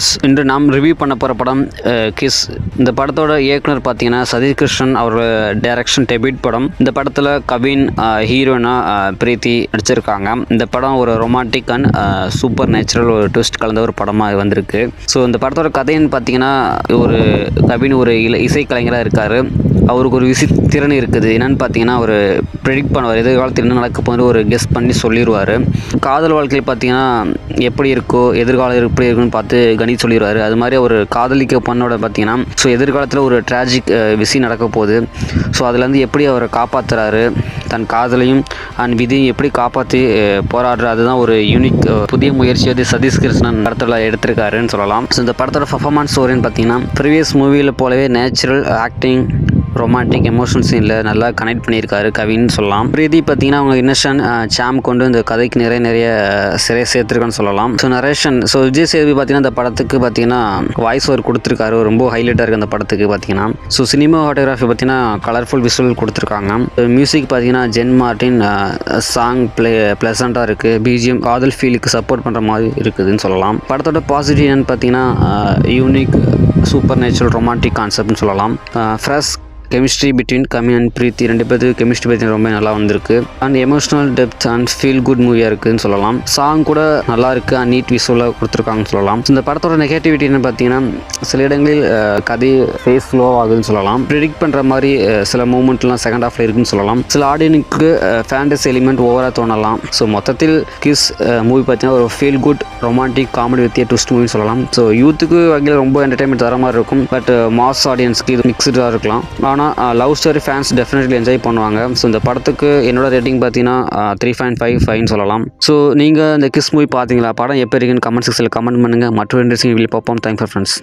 S இன்று நாம் review பண்ண போகிற படம் கிஸ் இந்த படத்தோட இயக்குனர் பார்த்தீங்கன்னா சதீஷ் கிருஷ்ணன் அவரோட டைரக்ஷன் டெபியூட் படம். இந்த படத்தில் கவின் ஹீரோனா பிரீத்தி நடிச்சிருக்காங்க. இந்த படம் ஒரு ரொமான்டிக் அண்ட் சூப்பர் நேச்சுரல் ஒரு ட்விஸ்ட் கலந்த ஒரு படமாக வந்திருக்கு. ஸோ இந்த படத்தோட கதைன்னு பார்த்தீங்கன்னா ஒரு கவின் ஒரு இல இசைக்கலைஞராக இருக்கார். அவருக்கு ஒரு விசி திறன் இருக்குது. என்னன்னு பார்த்தீங்கன்னா அவர் ப்ரெடிக்ட் பண்ணுவார். எதிர்காலத்தில் என்ன நடக்க போகுது ஒரு கெஸ் பண்ணி சொல்லிடுவார் காதல் வாழ்க்கையில் பார்த்தீங்கன்னா எப்படி இருக்கோ எதிர்காலம் எப்படி இருக்குன்னு பார்த்து கணித்து சொல்லிடுவார். அது மாதிரி ஒரு காதலிக்க பொண்ணோட பார்த்தீங்கன்னா ஸோ எதிர்காலத்தில் ஒரு ட்ராஜிக் விசி நடக்க போகுது. ஸோ அதுலேருந்து எப்படி அவரை காப்பாற்றுறாரு தன் காதலையும் அண்ட் விதியும் எப்படி காப்பாற்றி போராடுற? அதுதான் ஒரு யூனிக் புதிய முயற்சி வந்து சதீஷ் கிருஷ்ணன் படத்தில் எடுத்திருக்காருன்னு சொல்லலாம். ஸோ இந்த படத்தோட பர்ஃபார்மன்ஸ் ஸ்டோரின்னு பார்த்தீங்கன்னா ப்ரீவியஸ் மூவியில் போலவே நேச்சுரல் ஆக்டிங் ரொமான்டிக் எமோஷன் சீனில் நல்லா கனெக்ட் பண்ணியிருக்காரு கவின்னு சொல்லலாம். பிரீதி பார்த்தீங்கன்னா அவங்க இன்னஷன் சாம் கொண்டு இந்த கதைக்கு நிறைய நிறைய சிறை சேர்த்துருக்கான்னு சொல்லலாம். So narration so Vijay Sethupathi பார்த்தீங்கன்னா இந்த படத்துக்கு பார்த்தீங்கன்னா வாய்ஸ் ஓவர் கொடுத்துருக்காரு. ரொம்ப ஹைலைட்டாக இருக்குது அந்த படத்துக்கு பார்த்தீங்கன்னா. ஸோ சினிமா ஃபோட்டோகிராஃபி பார்த்தீங்கன்னா கலர்ஃபுல் விஷுவல் கொடுத்துருக்காங்க. மியூசிக் பார்த்தீங்கன்னா ஜென் மார்டின் சாங் ப்ளே ப்ளசண்ட்டாக இருக்குது பிஜிஎம் காதல் ஃபீலுக்கு சப்போர்ட் பண்ணுற மாதிரி இருக்குதுன்னு சொல்லலாம். படத்தோட பாசிட்டிவ் என்னன்னு பார்த்தீங்கன்னா யூனிக் சூப்பர் நேச்சுரல் ரொமான்டிக் கான்செப்ட்னு சொல்லலாம். Fresh chemistry between Kami and Preethi ரெண்டு பேருக்கு கெமிஸ்ட்ரி பற்றி ரொம்ப நல்லா வந்திருக்கு. And emotional depth and feel good மூவியாக இருக்குதுன்னு சொல்லலாம். சாங் கூட நல்லா இருக்குது அண்ட் நீட் விசுவலாக கொடுத்துருக்காங்கன்னு சொல்லலாம். இந்த படத்தோட நெகட்டிவிட்டி என்ன பார்த்தீங்கன்னா சில இடங்களில் கதை ஃபேஸ் ஸ்லோ ஆகுதுன்னு சொல்லலாம். ப்ரிடிக்ட் பண்ணுற மாதிரி சில மூமெண்ட்லாம் செகண்ட் ஹாஃபில் இருக்குன்னு சொல்லலாம். சில ஆடியனுக்கு ஃபேண்டஸ் எலிமெண்ட் ஓவராக தோணலாம். ஸோ மொத்தத்தில் கிஸ் மூவி பார்த்தீங்கன்னா ஒரு ஃபீல் குட் ரொமான்டிக் காமெடி வித்திய ட்விஸ்ட் மூவின்னு சொல்லலாம். ஸோ யூத்துக்கு வகையில் ரொம்ப என்டர்டைன்மெண்ட் தர மாதிரி இருக்கும். பட் மாஸ் ஆடியன்ஸ்க்கு இது மிக்சடாக இருக்கலாம். ஆனால் love story fans definitely enjoy பண்ணுவாங்க. ஸோ இந்த படத்துக்கு என்னோட ரேட்டிங் பார்த்தீங்கன்னா த்ரீ பாயிண்ட் ஃபைவ் ஃபைவ்னு சொல்லலாம். ஸோ நீங்கள் இந்த கிஸ் மூவி பார்த்தீங்களா படம் எப்போ இருக்குன்னு கமெண்ட் செக்ஷனில் கமெண்ட் பண்ணுங்கள் மற்றொரு இன்ட்ரெஸ்டிங் வீடியோ பார்ப்போம். Thanks for friends